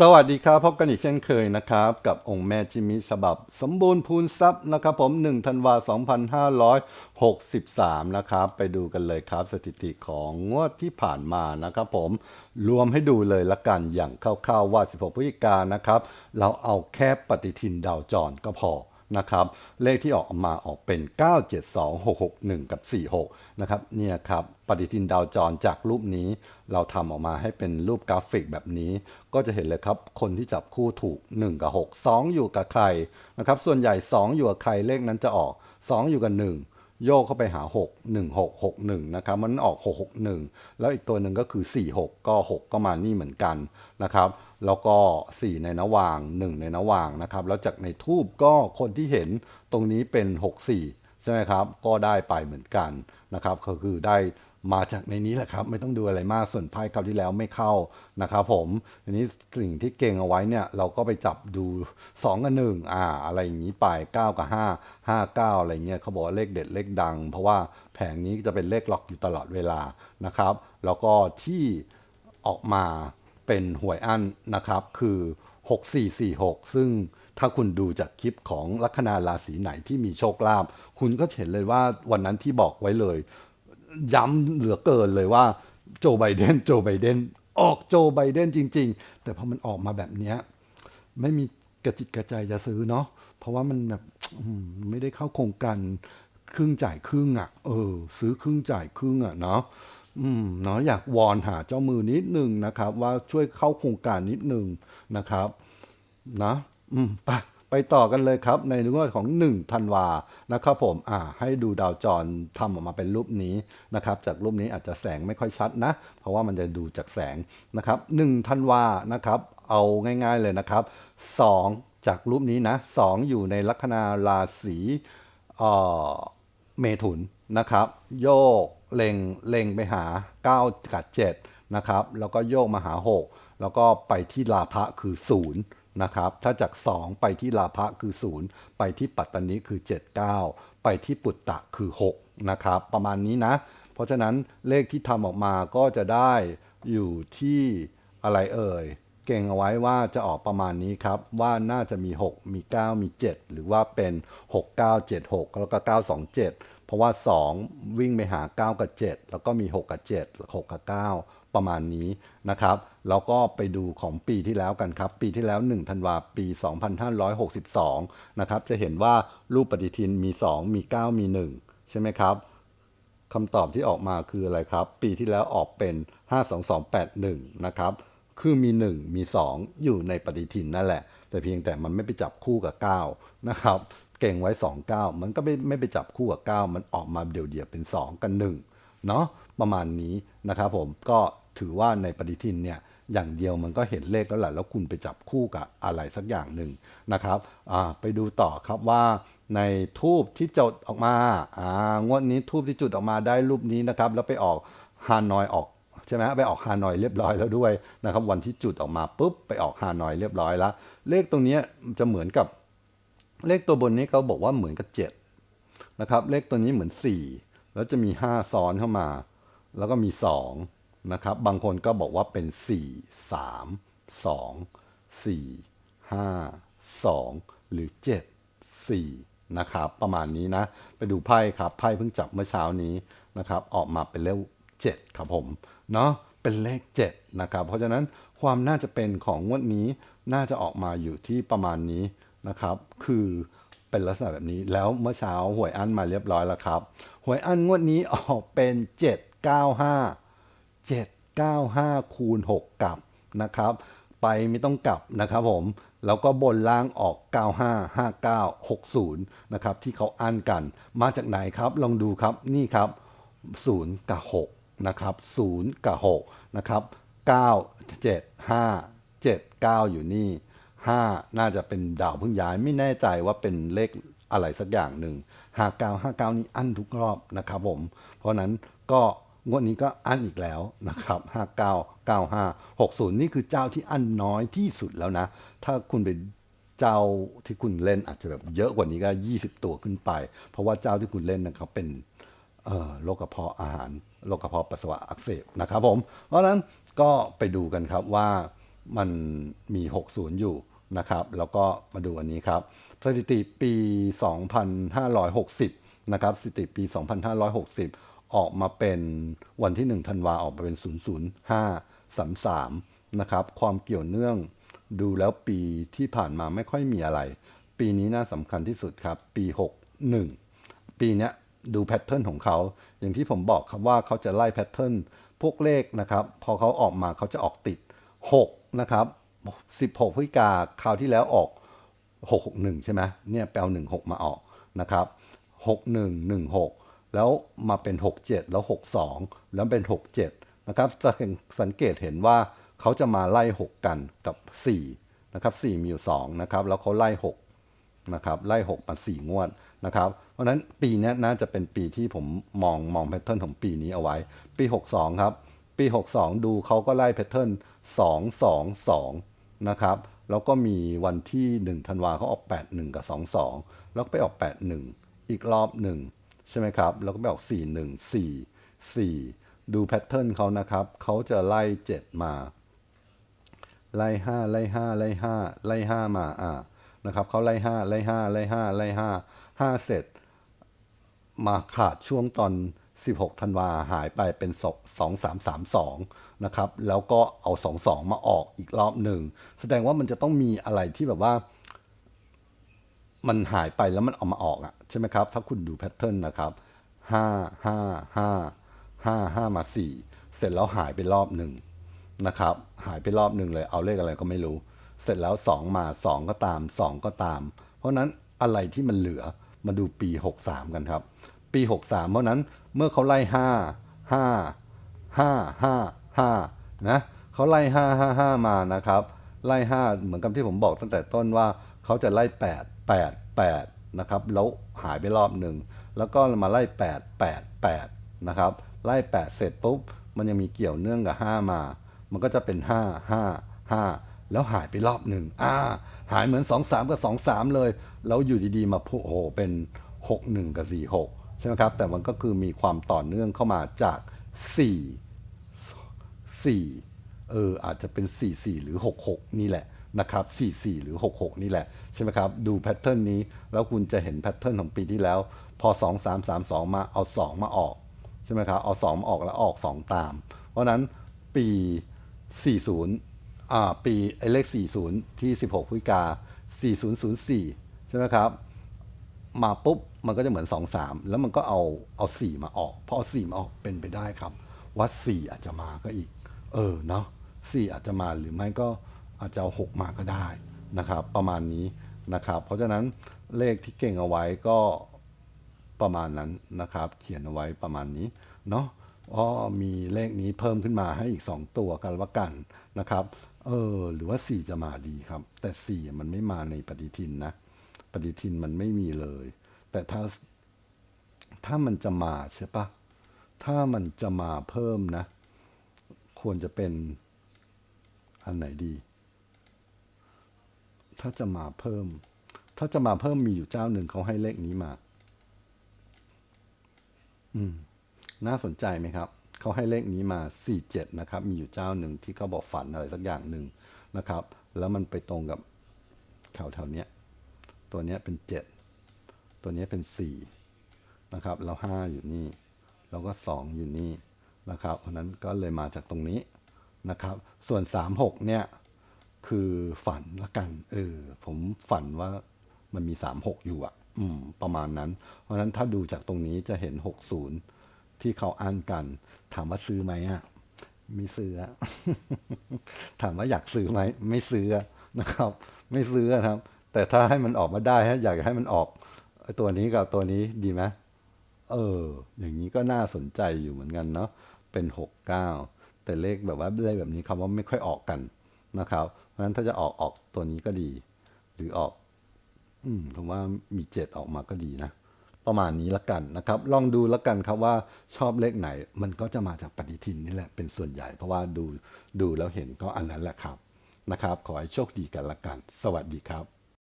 สวัสดีครับพบกันอีกเช่นเคยนะครับ กับองค์แม่จิมิฉบับ สมบูรณ์พูนทรัพย์นะครับ ผม1ธันวา2563 นะครับ ไปดูกันเลยครับสถิติของงวดที่ผ่านมานะครับผมรวมให้ดูเลยละกันอย่างคร่าวๆว่า 16พฤศจิกายนนะครับ เราเอาแค่ปฏิทินดาวจรก็พอ นะครับเลขที่ออกมาออกเป็น 972661 กับ 46 นะครับเนี่ยครับปฏิทินดาวจรจากรูปนี้เราทำออกมาให้เป็นรูปกราฟิกแบบนี้ ก็จะเห็นเลยครับ คนที่จับคู่ถูก 1 กับ 6 2 อยู่กับใครนะครับส่วนใหญ่ 2 อยู่กับใครเลขนั้นจะออก 2 อยู่กับ 1โยกเข้าไปหา 6 1 6 6 1 นะครับ มันออก 6 6 1 แล้วอีกตัวหนึ่งก็คือ 4 6 ก็ 6 ก็มานี่เหมือนกันนะครับ แล้วก็ 4 ในนวาง 1 ในนวางนะครับ แล้วจากในทูบก็คนที่เห็นตรงนี้เป็น 6 4 ใช่ไหมครับ ก็ได้ไปเหมือนกันนะครับก็คือได้มาจากในนี้แหละครับ ไม่ต้องดูอะไรมากส่วนไพ่คราวที่แล้วไม่เข้านะครับผมทีนี้สิ่งที่เก่งเอาไว้เนี่ย เราก็ไปจับดู 2 กับ 1 อ่า อะไรอย่างนี้ไป 9 กับ 5 5 9 อะไรเงี้ยเขาบอกว่าเลขเด็ดเลขดัง เพราะว่าแผงนี้จะเป็นเลขล็อกอยู่ตลอดเวลานะครับ แล้วก็ที่ออกมา เป็นหวยอั้นนะครับคือ 6446 ซึ่งถ้าคุณดูจากคลิปของลัคนาราศีไหนที่มีโชคลาภคุณก็เห็นเลยว่าวันนั้นที่บอกไว้เลย ย้ำเหลือเกินเลยว่าโจไบเดนโจไบเดนออกโจไบเดนจริง ๆ แต่พอมันออกมาแบบนี้ไม่มีกระจิตกระใจจะซื้อเนาะเพราะว่ามันแบบไม่ได้เข้าโครงการครึ่งจ่ายครึ่งอะ่ะเออซื้อครึ่งจ่ายครึ่งอะ่ะเนาะ อืมเนาะอยากวอนหาเจ้ามือนิดนึงนะครับ ว่าช่วยเข้าโครงการนิดนึงนะครับนะอืมไปไปต่อกันเลยครับ ในเรื่องของ1ธันวานะครับผมอ่าให้ดูดาวจรทำออกมาเป็นรูปนี้นะครับ จากรูปนี้อาจจะแสงไม่ค่อยชัดนะ เพราะว่ามันจะดูจากแสงนะครับ1ธันวานะครับ เอาง่ายๆเลยนะครับ 2 จากรูปนี้นะ 2 อยู่ในลัคนาราศีเอ่อเมถุนนะครับ โยก เล็งเล็งไปหา 9 กับ 7 นะครับ แล้วก็โยกมาหา 6 แล้วก็ไปที่ลาภะคือ 0 นะครับ ถ้าจาก 2 ไปที่ลาภะคือ 0 ไปที่ปัตตานีคือ 79 ไปที่ปุตตะคือ 6 นะครับ ประมาณนี้นะ เพราะฉะนั้นเลขที่ทำออกมาก็จะได้อยู่ที่อะไรเอ่ยเก่งเอาไว้ว่าจะออกประมาณนี้ครับ ว่าน่าจะมี 6 มี 9 มี 7 หรือว่าเป็น 6 9 7 6 แล้วก็ 9 2 7 เพราะว่า 2 วิ่งไปหา 9 กับ 7 แล้วก็มี 6 กับ 7 6 กับ 9 ประมาณนี้นะครับแล้วก็ไปดูของปีที่แล้วกันครับ ปีที่แล้ว 1 ธันวาปี 2562 นะครับ จะเห็นว่ารูปปฏิทินมี 2 มี 9 มี 1 ใช่ไหมครับคำตอบที่ออกมาคืออะไรครับ ปีที่แล้วออกเป็น 52281 นะครับ คือมี 1 มี 2 อยู่ในปฏิทินนั่นแหละ แต่เพียงแต่มันไม่ไปจับคู่กับ 9 นะครับ เก่งไว้ 2 9 มันก็ไม่ไม่ไปจับคู่กับ 9 มันออกมาเดี่ยวๆเป็น 2 กับ1เนาะประมาณนี้นะครับผมก็ถือว่าในปฏิทินเนี่ยอย่างเดียวมันก็เห็นเลขแล้วแหละแล้วคุณไปจับคู่กับอะไรสักอย่างหนึ่งนะครับไปดูต่อครับว่าในทูบที่จุดออกมาอ่างวดนี้ทูบที่จุดออกมาได้รูปนี้นะครับ แล้วไปออกฮานอยออกใช่ไหมไปออกฮานอยเรียบร้อยแล้วด้วยนะครับ วันที่จุดออกมาปุ๊บไปออกฮานอยเรียบร้อยแล้ว เลขตรงนี้จะเหมือนกับ เลขตัวบนนี้เขาบอกว่าเหมือนกับเจ็ดนะครับ เลขตัวนี้เหมือนสี่แล้วจะมีห้าซ้อนเข้ามา แล้วก็มีสองนะครับ บางคนก็บอกว่าเป็นสี่สามสองสี่ห้าสองหรือเจ็ดสี่นะครับ ประมาณนี้นะ ไปดูไพ่ครับ ไพ่เพิ่งจับเมื่อเช้านี้นะครับ ออกมาเป็นเลขเจ็ดครับผม เนาะเป็นเลขเจ็ดนะครับ เพราะฉะนั้นความน่าจะเป็นของงวดนี้น่าจะออกมาอยู่ที่ประมาณนี้ นะครับ คือเป็นลักษณะแบบนี้แล้วเมื่อเช้าหวยอั้นมาเรียบร้อยแล้วครับ หวยอั้นงวดนี้ออกเป็น 795 795 คูณ 6 กลับนะครับ ไปไม่ต้องกลับนะครับผมแล้วก็บนล่างออก 95 59 60 นะครับ ที่เขาอั้นกัน มาจากไหนครับ ลองดูครับ นี่ครับ 0 กับ 6 นะครับ 0 กับ 6 นะครับ 9 7 5 7 9 อยู่นี่ 5 น่าจะเป็นดาวเพิ่งย้ายไม่แน่ใจว่าเป็นเลขอะไรสักอย่างหนึ่ง59 59 นี่อั้นทุกรอบนะครับผม เพราะนั้นก็งวดนี้ก็อั้นอีกแล้วนะครับ 59 95 60 นี่คือเจ้าที่อั้นน้อยที่สุดแล้วนะ ถ้าคุณไปเจ้าที่คุณเล่นอาจจะแบบเยอะกว่านี้ก็ 20 ตัวขึ้นไป เพราะว่าเจ้าที่คุณเล่นนะครับเป็นโรคกระเพาะอาหารโรคกระเพาะปัสสาวะอักเสบนะครับผม เพราะฉะนั้นก็ไปดูกันครับว่ามันมี 60 อยู่ นะครับ แล้วก็มาดูอันนี้ครับ สถิติปี 2560 นะครับ สถิติปี 2560 ออกมาเป็นวันที่ 1 ธันวาออกมาเป็น 00533 นะครับ ความเกี่ยวเนื่องดูแล้วปีที่ผ่านมาไม่ค่อยมีอะไร ปีนี้น่าสำคัญที่สุดครับ ปี 61 ปีนี้ดูแพทเทิร์นของเขา อย่างที่ผมบอกครับว่าเขาจะไล่แพทเทิร์นพวกเลขนะครับ พอเขาออกมาเขาจะออกติด 6 นะครับ 16พฤศจิกาคราวที่แล้วออก 661 ใช่ไหมเนี่ยแปล16 มาออกนะครับ 6116 แล้วมาเป็น 67 แล้ว 62 แล้วเป็น 67 นะครับสังเกตเห็นว่าเขาจะมาไล่ 6 กันกับ 4 นะครับ 4 มีอยู่ 2 นะครับ แล้วเขาไล่ 6 นะครับ ไล่ 6 มา 4 งวดนะครับ เพราะฉะนั้นปีนี้น่าจะเป็นปีที่ผมมองมองแพทเทิร์นของปีนี้เอาไว้ ปี 62 ครับ ปี 62 ดูเขาก็ไล่แพทเทิร์น 2 2 2 นะครับแล้วก็มีวันที่1ธันวาเขาออก 81 กับ 22 แล้วก็ไปออก 81 อีกรอบหนึ่งใช่ไหมครับ แล้วก็ไปออก 41 4 4 ดูแพทเทิร์นเขานะครับ เขาจะไล่ 7 มา ไล่ห้าไล่ห้าไล่ห้าไล่ห้ามาอ่านะครับเขาไล่ห้าไล่ห้าไล่ห้าไล่ห้าห้าเสร็จ มาขาดช่วงตอน 16ธันวาหายไปเป็น2 3 3 2นะครับแล้วก็เอา 2 2 มาออกอีกรอบหนึ่ง แสดงว่ามันจะต้องมีอะไรที่แบบว่า มันหายไปแล้วมันเอามาออกอะใช่ไหมครับ ถ้าคุณดูแพทเทิร์นนะครับห้าห้าห้าห้าห้ามาสี่เสร็จแล้วหายไปรอบหนึ่งนะครับ หายไปรอบหนึ่งเลยเอาเลขอะไรก็ไม่รู้ เสร็จแล้วสองมาสองก็ตามสองก็ตาม เพราะฉะนั้นอะไรที่มันเหลือมาดูปี 63 กันครับ ปี 63 เพราะนั้นเมื่อเขาไล่ห้าห้าห้าห้าห้านะเขาไล่ห้าห้าห้ามานะครับ ไล่ห้าเหมือนกับที่ผมบอกตั้งแต่ต้นว่าเขาจะไล่แปดแปดแปดนะครับแล้วหายไปรอบหนึ่งแล้วก็มาไล่แปดแปดแปดนะครับไล่แปดเสร็จปุ๊บมันยังมีเกี่ยวเนื่องกับห้ามา มันก็จะเป็นห้าห้าห้าแล้วหายไปรอบหนึ่งอ่าหายเหมือนสองสามกับสองสามเลย แล้วอยู่ดีๆ มาโผล่เป็นหกหนึ่งกับสี่หก ใช่ไหมครับ แต่มันก็คือมีความต่อเนื่องเข้ามาจากสี่4เอออาจจะเป็น 44 หรือ 66 นี่แหละนะครับ44 หรือ 66 นี่แหละ ใช่ไหมครับ ดูแพทเทิร์นนี้ แล้วคุณจะเห็นแพทเทิร์นของปีที่แล้ว พอ 2 3 3 2 มาเอา 2 มาออก ใช่ไหมครับ เอา 2 มาออกแล้วออก 2 ตาม เพราะนั้นปี 40อ่าปีไอ้เลข 40 ที่ 16พฤศจิกา4004 ใช่ไหมครับ มาปุ๊บ มันก็จะเหมือน 2 3 แล้วมันก็เอาเอา4มาออกพอเอา4มาออกเป็นไปได้ครับ ว่า4อาจจะมาก็อีก เออเนาะ4อาจจะมาหรือไม่ก็อาจจะเอา6มาก็ได้นะครับ ประมาณนี้นะครับ เพราะฉะนั้นเลขที่เก่งเอาไว้ก็ประมาณนั้นนะครับ เขียนเอาไว้ประมาณนี้เนาะอ๋อมีเลขนี้เพิ่มขึ้นมาให้อีก 2 ตัวกันละกันนะครับ เออ หรือว่า 4 จะมาดีครับ แต่ 4 มันไม่มาในปฏิทินนะ ปฏิทินมันไม่มีเลย แต่ถ้าถ้ามันจะมาใช่ปะถ้ามันจะมาเพิ่มนะ ควรจะเป็นอันไหนดี ถ้าจะมาเพิ่ม ถ้าจะมาเพิ่มมีอยู่เจ้าหนึ่งเขาให้เลขนี้มา อืม น่าสนใจไหมครับ เขาให้เลขนี้มา47นะครับ มีอยู่เจ้าหนึ่งที่เขาบอกฝันอะไรสักอย่างหนึ่งนะครับ แล้วมันไปตรงกับแถวแถวเนี้ย ตัวเนี้ยเป็น7 ตัวนี้เป็น4นะครับแล้ว5อยู่นี่แล้วก็ 2 อยู่นี่นะครับเพราะนั้นก็เลยมาจากตรงนี้นะครับ ส่วน 36 เนี่ย คือฝันละกัน เออ ผมฝันว่ามันมี 36 อยู่อะอืม ประมาณนั้น เพราะนั้นถ้าดูจากตรงนี้จะเห็น 60 ที่เขาอ่านกัน ถามว่าซื้อไหมอะม่ซื้อ ถามว่าอยากซื้อไหม ไม่ซื้อนะครับ ไม่ซื้อนะครับ แต่ถ้าให้มันออกมาได้ฮะอยากให้มันออก ตัวนี้กับตัวนี้ดีไหมเออ อย่างนี้ก็น่าสนใจอยู่เหมือนกันเนาะเป็นหกเก้าแต่เลขแบบว่าเลขแบบนี้คำว่าไม่ค่อยออกกันนะครับ เพราะฉะนั้นถ้าจะออกออกตัวนี้ก็ดี หรือออก อืมผมว่ามีเจ็ดออกมาก็ดีนะประมาณนี้ละกันนะครับ ลองดูละกันครับว่าชอบเลขไหน มันก็จะมาจากปฏิทินนี่แหละเป็นส่วนใหญ่ เพราะว่าดูดูแล้วเห็นก็อันนั้นแหละครับนะครับ ขอให้โชคดีกันละกัน สวัสดีครับ